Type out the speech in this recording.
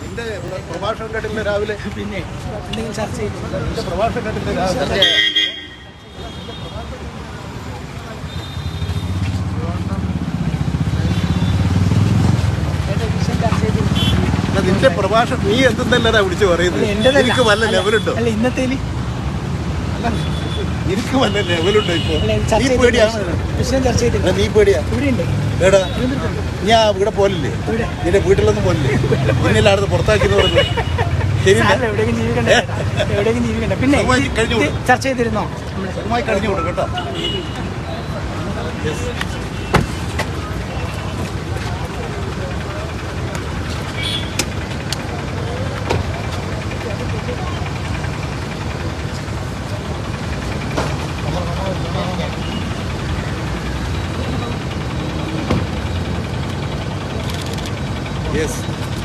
നിന്റെ പ്രഭാഷണം കേട്ടില്ല രാവിലെ? പിന്നെ എന്തെങ്കിലും ചർച്ച ചെയ്തു നിന്റെ പ്രഭാഷണം കേട്ടില്ല രാവിലെ? നിന്റെ പ്രഭാഷണം നീ എന്തെന്നല്ലടാ വിളിച്ചു പറയുന്നത്. എനിക്ക് വല്ല ലെവലുണ്ടോ? അല്ല ഇന്നത്തേൽ. എനിക്ക് വല്ല ലെവലുണ്ടോ ഇപ്പൊ. നീ പേടിയാണ്? നീ പേടിയാ? എടാ ഞാൻ ഇവിടെ പോലില്ലേ? നിന്റെ വീട്ടിലൊന്നും പോലില്ലേ? നിന്നെ അടുത്ത് പുറത്താക്കി പറഞ്ഞു? പിന്നെ ചർച്ച ചെയ്തിരുന്നോ? കഴിഞ്ഞു കേട്ടോ. Yes.